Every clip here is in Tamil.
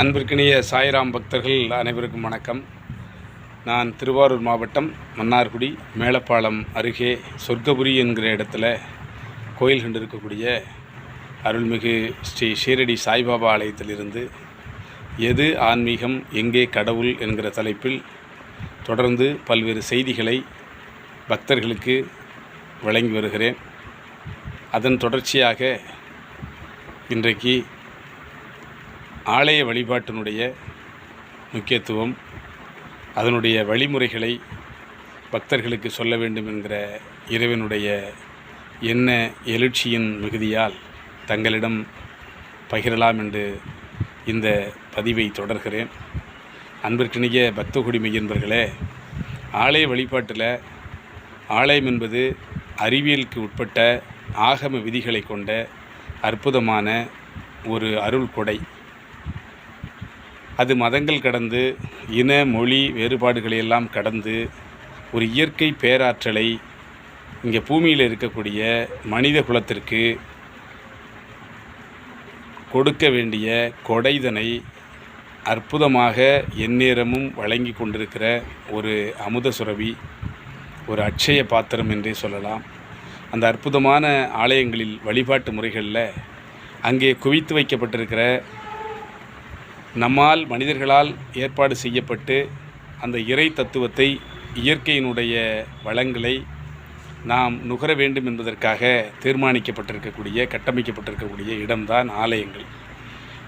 அன்பிற்கினிய சாய்ராம் பக்தர்கள் அனைவருக்கும் வணக்கம். நான் திருவாரூர் மாவட்டம் மன்னார்குடி மேலப்பாலம் அருகே சொர்க்கபுரி என்கிற இடத்துல கோயில் கண்டிருக்கக்கூடிய அருள்மிகு ஸ்ரீ ஷீரடி சாய்பாபா ஆலயத்திலிருந்து எது ஆன்மீகம் எங்கே கடவுள் என்கிற தலைப்பில் தொடர்ந்து பல்வேறு செய்திகளை பக்தர்களுக்கு வழங்கி வருகிறேன். அதன் தொடர்ச்சியாக இன்றைக்கு ஆலய வழிபாட்டினுடைய முக்கியத்துவம் அதனுடைய வழிமுறைகளை பக்தர்களுக்கு சொல்ல வேண்டும் என்கிற இறைவனுடைய என்ன எழுச்சியின் மிகுதியால் தங்களிடம் பகிரலாம் என்று இந்த பதிவை தொடர்கிறேன். அன்பிற்கினிய பக்த குடிமை என்பர்களே ஆலய வழிபாட்டில் ஆலயம் என்பது அறிவியலுக்கு உட்பட்ட ஆகம விதிகளை கொண்ட அற்புதமான ஒரு அருள் கொடை. அது மதங்கள் கடந்து இன மொழி வேறுபாடுகளை எல்லாம் கடந்து ஒரு இயற்கை பேராற்றலை இங்கே பூமியில் இருக்கக்கூடிய மனித குலத்திற்கு கொடுக்க வேண்டிய கொடைதனை அற்புதமாக எந்நேரமும் வழங்கி கொண்டிருக்கிற ஒரு அமுத சுரபி ஒரு அட்சய பாத்திரம் என்றே சொல்லலாம். அந்த அற்புதமான ஆலயங்களில் வழிபாட்டு முறைகளில் அங்கே குவித்து வைக்கப்பட்டிருக்கிற நம்மால் மனிதர்களால் ஏற்பாடு செய்யப்பட்டு அந்த இறை தத்துவத்தை இயற்கையினுடைய வளங்களை நாம் நுகர வேண்டும் என்பதற்காக தீர்மானிக்கப்பட்டிருக்கக்கூடிய கட்டமைக்கப்பட்டிருக்கக்கூடிய இடம்தான் ஆலயங்கள்.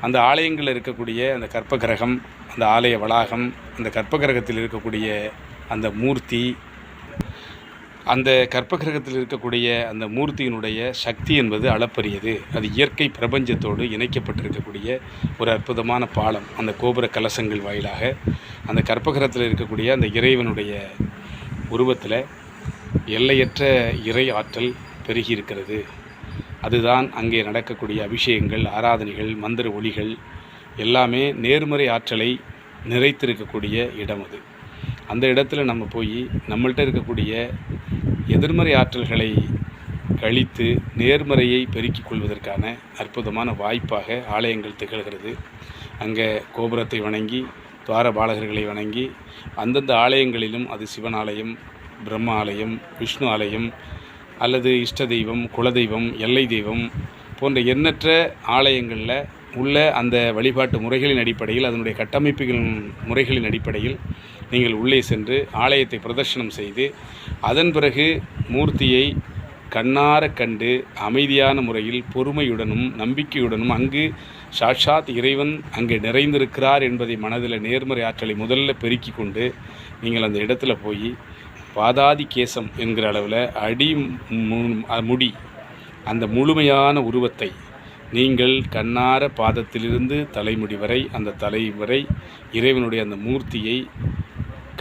அந்த ஆலயங்களில் இருக்கக்கூடிய அந்த கற்பகிரகம் அந்த ஆலய வளாகம் அந்த கற்பகிரகத்தில் இருக்கக்கூடிய அந்த மூர்த்தி அந்த கற்பகிரகத்தில் இருக்கக்கூடிய அந்த மூர்த்தியினுடைய சக்தி என்பது அளப்பரியது. அது இயற்கை பிரபஞ்சத்தோடு இணைக்கப்பட்டிருக்கக்கூடிய ஒரு அற்புதமான பாலம். அந்த கோபுர கலசங்கள் வாயிலாக அந்த கற்பகிரகத்தில் இருக்கக்கூடிய அந்த இறைவனுடைய உருவத்தில் எல்லையற்ற இறை ஆற்றல் பெருகி இருக்கிறது அதுதான் அங்கே நடக்கக்கூடிய அபிஷேகங்கள் ஆராதனைகள் மந்திர ஒளிகள் எல்லாமே நேர்மறை ஆற்றலை நிறைத்திருக்கக்கூடிய இடம் அது. அந்த இடத்துல நம்ம போய் நம்மள்கிட்ட இருக்கக்கூடிய எதிர்மறை ஆற்றல்களை கழித்து நேர்மறையை பெருக்கிக் கொள்வதற்கான அற்புதமான வாய்ப்பாக ஆலயங்கள் திகழ்கிறது. அங்கே கோபுரத்தை வணங்கி துவார பாலகர்களை வணங்கி அந்தந்த ஆலயங்களிலும் அது சிவன் ஆலயம் பிரம்ம ஆலயம் விஷ்ணு ஆலயம் அல்லது இஷ்ட தெய்வம் குலதெய்வம் எல்லை தெய்வம் போன்ற எண்ணற்ற ஆலயங்களில் உள்ள அந்த வழிபாட்டு முறைகளின் அடிப்படையில் அதனுடைய கட்டமைப்புகளின் முறைகளின் அடிப்படையில் நீங்கள் உள்ளே சென்று ஆலயத்தை பிரதர்ஷனம் செய்து அதன் பிறகு மூர்த்தியை கண்ணார கண்டு அமைதியான முறையில் பொறுமையுடனும் நம்பிக்கையுடனும் அங்கு சாட்சாத் இறைவன் அங்கே நிறைந்திருக்கிறார் என்பதை மனதில் நேர்மறை ஆற்றலை முதல்ல பெருக்கி கொண்டு நீங்கள் அந்த இடத்துல போய் பாதாதி கேசம் என்கிற அளவில் அடி மு- முடி அந்த முழுமையான உருவத்தை நீங்கள் கண்ணார பாதத்திலிருந்து தலைமுடி வரை அந்த தலை வரை இறைவனுடைய அந்த மூர்த்தியை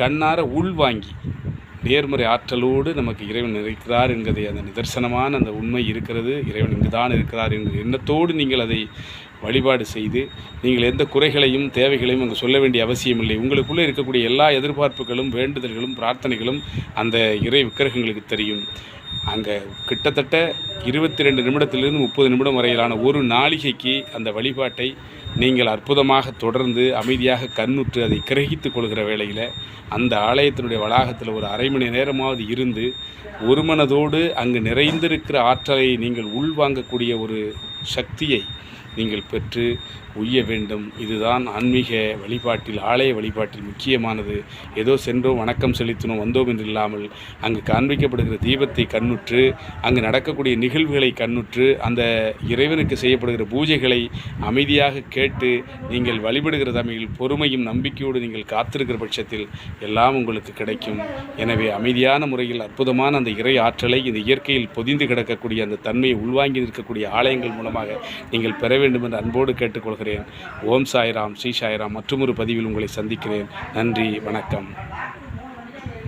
கண்ணார உள்வாங்கி நேர்மறை ஆற்றலோடு நமக்கு இறைவன் இருக்கிறார் என்கிறதை அந்த நிதர்சனமான அந்த உண்மை இருக்கிறது. இறைவன் இங்கு தான் இருக்கிறார் என்கிற எண்ணத்தோடு நீங்கள் அதை வழிபாடு செய்து நீங்கள் எந்த குறைகளையும் தேவைகளையும் அங்கே சொல்ல வேண்டிய அவசியமில்லை உங்களுக்குள்ளே இருக்கக்கூடிய எல்லா எதிர்பார்ப்புகளும் வேண்டுதல்களும் பிரார்த்தனைகளும் அந்த இறை விக்கிரகங்களுக்கு தெரியும். அங்கே கிட்டத்தட்ட இருபத்தி ரெண்டு நிமிடத்திலிருந்து முப்பது நிமிடம் வரையிலான ஒரு நாளிகைக்கு அந்த வழிபாட்டை நீங்கள் அற்புதமாக தொடர்ந்து அமைதியாக கண்ணுற்று அதை கிரகித்து கொள்கிற வேளையில் அந்த ஆலயத்தினுடைய வளாகத்தில் ஒரு அரை மணி நேரமாவது இருந்து ஒரு மனதோடு அங்கு நிறைந்திருக்கிற ஆற்றலை நீங்கள் உள்வாங்கக்கூடிய ஒரு சக்தியை நீங்கள் பெற்று உய்ய வேண்டும். இதுதான் ஆன்மீக வழிபாட்டில் ஆலய வழிபாட்டில் முக்கியமானது. ஏதோ சென்றோம் வணக்கம் செலுத்தினோம் வந்தோம் என்று இல்லாமல் அங்கு காண்பிக்கப்படுகிற தீபத்தை கண்ணுற்று அங்கு நடக்கக்கூடிய நிகழ்வுகளை கண்ணுற்று அந்த இறைவனுக்கு செய்யப்படுகிற பூஜைகளை அமைதியாக கேட்டு நீங்கள் வழிபடுகிற தமிழில் பொறுமையும் நம்பிக்கையோடு நீங்கள் காத்திருக்கிற பட்சத்தில் எல்லாம் உங்களுக்கு கிடைக்கும். எனவே அமைதியான முறையில் அற்புதமான அந்த இறை ஆற்றலை இந்த இயற்கையில் பொதிந்து கிடக்கக்கூடிய அந்த தன்மையை உள்வாங்கி நிற்கக்கூடிய ஆலயங்கள் மூலமாக நீங்கள் பெற வேண்டும் என்று அன்போடு கேட்டுக்கொள்கிறேன். ஓம் சாய்ராம் ஸ்ரீ சாய்ராம் மற்றொரு பதிவில் உங்களை சந்திக்கிறேன். நன்றி வணக்கம்.